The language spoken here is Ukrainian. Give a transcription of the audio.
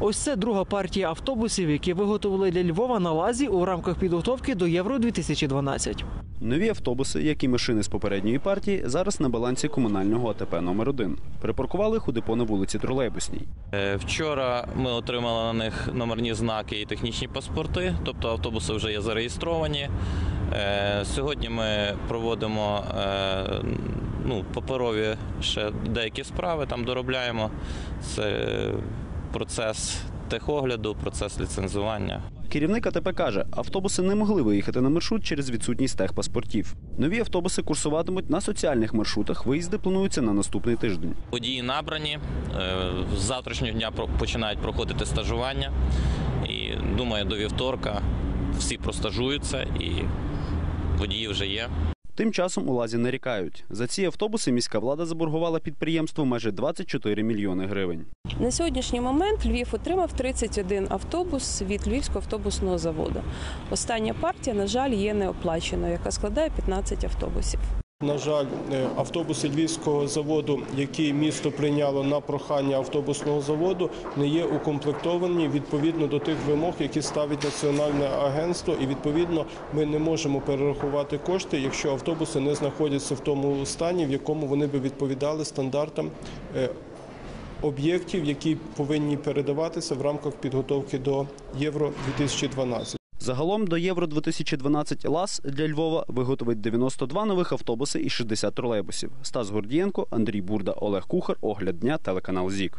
Ось це друга партія автобусів, які виготовили для Львова на лазі у рамках підготовки до Євро 2012 Нові автобуси, як і машини з попередньої партії, зараз на балансі комунального АТП номер 1 Припаркували їх у депо на вулиці Тролейбусній. Е, Вчора ми отримали на них номерні знаки і технічні паспорти, тобто автобуси вже є зареєстровані. Е, Сьогодні ми проводимо е, ну, паперові ще деякі справи, там доробляємо. Це процес техогляду, процес ліцензування. Керівник АТП каже, автобуси не могли виїхати на маршрут через відсутність техпаспортів. Нові автобуси курсуватимуть на соціальних маршрутах. Виїзди плануються на наступний тиждень. Водії набрані, е, з завтрашнього дня починають проходити стажування. І думаю, до вівторка всі простажуються і водії вже є. Тим часом у лазі нарікають. За ці автобуси міська влада заборгувала підприємству майже 24 мільйони гривень. На сьогоднішній момент Львів отримав 31 автобус від Львівського автобусного заводу. Остання партія, на жаль, є неоплаченою, яка складає 15 автобусів. На жаль, е, автобуси Львівського заводу, які місто прийняло на прохання автобусного заводу, не є укомплектовані відповідно до тих вимог, які ставить національне агентство. І відповідно ми не можемо перерахувати кошти, якщо автобуси не знаходяться в тому стані, в якому вони би відповідали стандартам. е, Об'єктів, які повинні передаватися в рамках підготовки до Євро 2012 Загалом до Євро 2012 ЛАЗ для Львова виготовить 92 нових автобуси і 60 тролейбусів. Стас Гордієнко, Андрій Бурда, Олег Кухар. Огляд дня, телеканал ЗІК.